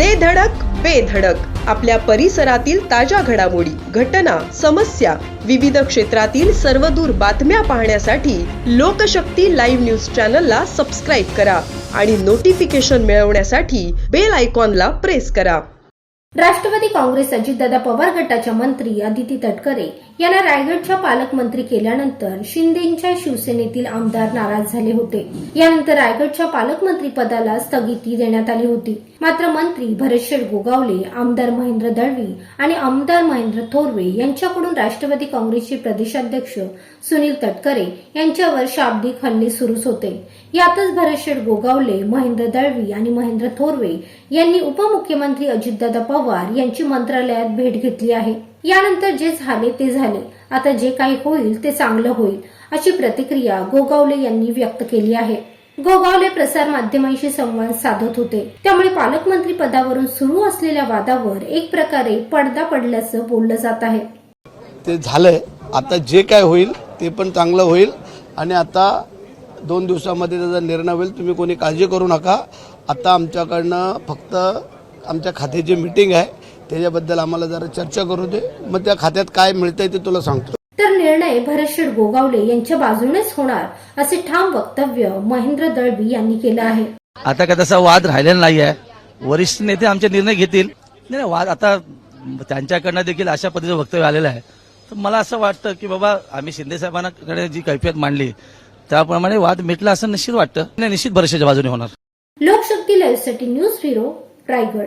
दे धडक बेधडक आपल्या परिसरातील ताज्या घडामोडी घटना समस्या विविध क्षेत्रातील सर्वदूर बातम्या पाहण्यासाठी लोकशक्ती लाईव्ह न्यूज चॅनलला सबस्क्राईब करा आणि नोटिफिकेशन मिळवण्यासाठी बेल आयकॉनला प्रेस करा. राष्ट्रवादी काँग्रेस अजितदादा पवार गटाच्या मंत्री आदिती तटकरे यांना रायगडच्या पालकमंत्री केल्यानंतर शिंदेच्या शिवसेनेतील आमदार नाराज झाले होते. यानंतर रायगडच्या पालकमंत्री पदाला स्थगिती देण्यात आली होती. मात्र मंत्री भरतशेठ गोगावले आमदार महेंद्र दळवी आणि आमदार महेंद्र थोरवे यांच्याकडून राष्ट्रवादी काँग्रेसचे प्रदेशाध्यक्ष सुनील तटकरे यांच्यावर शाब्दिक हल्ले सुरूच होते. यातच भरतशेठ गोगावले महेंद्र दळवी आणि महेंद्र थोरवे यांनी उपमुख्यमंत्री अजितदादा पवार यांची मंत्रालयात भेट घेतली आहे. यानंतर जे झाले ते झाले. आता जे काही होईल ते चांगलं होईल अशी प्रतिक्रिया गोगावले यांनी व्यक्त केली आहे. गोगावले प्रसार माध्यमांशी संवाद साधत होते. त्यामुळे पालकमंत्री पदावरून सुरू असलेल्या वादावर एक प्रकारे पडदा पडल्याचं बोललं जात आहे. ते झालंय. आता जे काय होईल ते पण चांगलं होईल. आणि आता दोन दिवसामध्ये त्याचा निर्णय होईल. तुम्ही कोणी काळजी करू नका. आता आमच्याकडनं फक्त आमच्या खात्याची मीटिंग आहे. त्याच्याबद्दल आम्हाला जरा चर्चा करू दे. मग त्या खात्यात काय मिळतंय ते तुला सांगतो. तर निर्णय भरतशेठ गोगावले यांच्या बाजूनेच होणार असे ठाम वक्तव्य महेंद्र दळवी यांनी केलं आहे. आता काय तसा वाद राहिलेला नाही आहे वरिष्ठ नेते आमचे निर्णय घेतील. नाही नाही, वाद आता त्यांच्याकडनं देखील अशा पद्धतीचं वक्तव्य आलेलं आहे. तर मला असं वाटतं की बाबा आम्ही शिंदे साहेबांकडे जी कैफियत मांडली त्याप्रमाणे वाद मिटला असं निश्चित वाटतं. नाही निश्चित भरशाच्या बाजूने होणार. लोकशक्ती लाईव्हसाठी न्यूज ब्युरो रायगड.